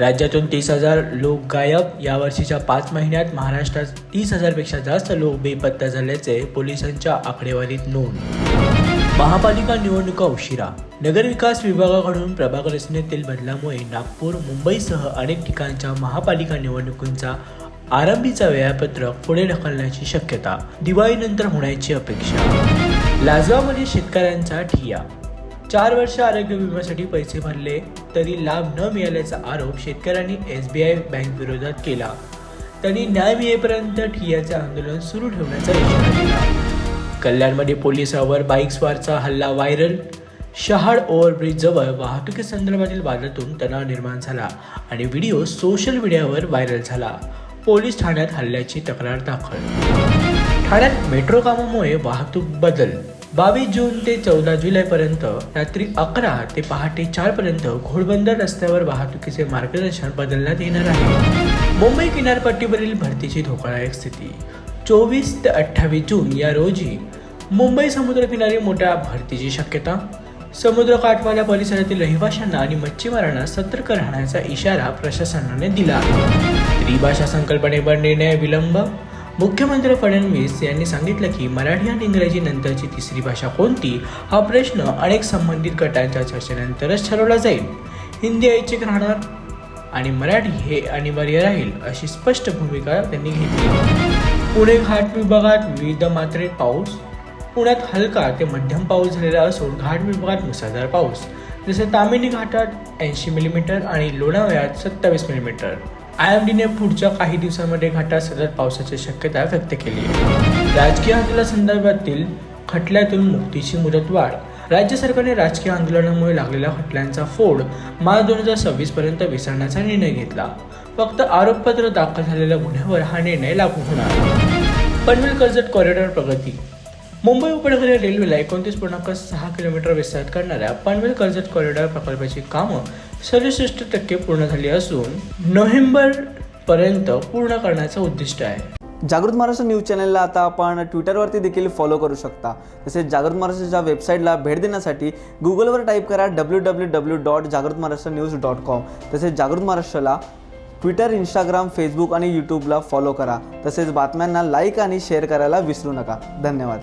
राज्यातून तीस हजार लोक गायब. यावर्षीच्या पाच महिन्यात महाराष्ट्रात तीस हजारपेक्षा जास्त लोक बेपत्ता झाल्याचे पोलिसांच्या आकडेवारीत नोंद. महापालिका निवडणुका उशिरा. नगरविकास विभागाकडून प्रभाग रचनेतील बदलामुळे नागपूर मुंबईसह अनेक ठिकाणच्या महापालिका निवडणुकांचा आरंभीचा वेळापत्रक पुढे ढकलण्याची शक्यता. दिवाळीनंतर होण्याची अपेक्षा. लाजवामध्ये शेतकऱ्यांचा ठिया चार वर्ष आरोग्य विम्यासाठी पैसे भरले तरी लाभ न मिळाल्याचा आरोप शेतकऱ्यांनी एस बी आय बँक विरोधात केला. त्यांनी न्याय मिळेपर्यंत ठियाचे आंदोलन सुरू ठेवण्याचा इशारा दिला कल्याणमध्ये पोलिसावर बाईकस्वारचा हल्ला व्हायरल. शहाड ओव्हरब्रिज जवळ वाहतुकीसंदर्भातील वादातून तणाव निर्माण झाला आणि व्हिडिओ सोशल मीडियावर व्हायरल झाला. पोलीस ठाण्यात हल्ल्याची तक्रार दाखल. ठाण्यात मेट्रो कामामुळे वाहतूक बदल. बावीस जून ते चौदा जुलैपर्यंत रात्री अकरा ते पहाटे चार पर्यंत घोडबंदर रस्त्यावर वाहतुकीचे मार्गदर्शन बदलण्यात येणार आहे. मुंबई किनारपट्टीवरील भरतीची धोकादायक स्थिती. चोवीस ते अठ्ठावीस जून या रोजी मुंबई समुद्रकिनारी मोठ्या भरतीची शक्यता समुद्र काठवाल्या परिसरातील रहिवाशांना आणि मच्छीमारांना सतर्क राहण्याचा इशारा प्रशासनाने दिला. आहे त्रिभाषा संकल्पनेवर निर्णय विलंब मुख्यमंत्री फडणवीस यांनी सांगितलं की मराठी आणि इंग्रजी नंतरची तिसरी भाषा कोणती? हा प्रश्न अनेक संबंधित गटांच्या चर्चेनंतरच ठरवला जाईल. हिंदी ऐच्छिक राहणार आणि मराठी हे अनिवार्य राहील अशी स्पष्ट भूमिका त्यांनी घेतली. पुणे घाट विभागात विविध मात्रेत पाऊस. पुण्यात हलका ते मध्यम पाऊस झालेला असून घाट विभागात मुसळधार पाऊस. जसे तामिनी घाटात ऐंशी मिलीमीटर आणि लोणावळ्यात सत्तावीस मिलीमीटर. आय एम डीने पुढच्या काही दिवसांमध्ये घाटात सतत पावसाची शक्यता व्यक्त केली आहे. राजकीय आंदोलनासंदर्भातील खटल्यातून मुक्तीची मुदतवाढ राज्य सरकारने राजकीय आंदोलनामुळे लागलेल्या खटल्यांचा फोड मार्च दोन हजार सव्वीस पर्यंत विसरण्याचा निर्णय घेतला. फक्त आरोपपत्र दाखल झालेल्या गुन्ह्यावर हा निर्णय लागू होणार. पनवेल कर्जत कॉरिडॉर प्रगती. मुंबई उपनगरीय रेल्वेला एकोणतीस पूर्णांक सहा किलोमीटर विस्तारित करणाऱ्या पनवेल कर्जत कॉरिडॉर प्रकल्पाची कामं सदुसष्ट टक्के पूर्ण झाली असून नोव्हेंबर पर्यंत पूर्ण करण्याचं उद्दिष्ट आहे. जागृत महाराष्ट्र न्यूज चॅनलला आता आपण ट्विटरवरती देखील फॉलो करू शकता. तसेच जागृत महाराष्ट्राच्या वेबसाईटला भेट देण्यासाठी गुगलवर टाईप करा डब्ल्यू डब्ल्यू डब्ल्यू डॉट जागृत महाराष्ट्र न्यूज डॉट कॉम तसेच जागृत महाराष्ट्राला ट्विटर इंस्टाग्राम फेसबुक आणि यूट्यूबला फॉलो करा. तसेच बातम्यांना लाईक आणि शेअर करायला विसरू नका. धन्यवाद.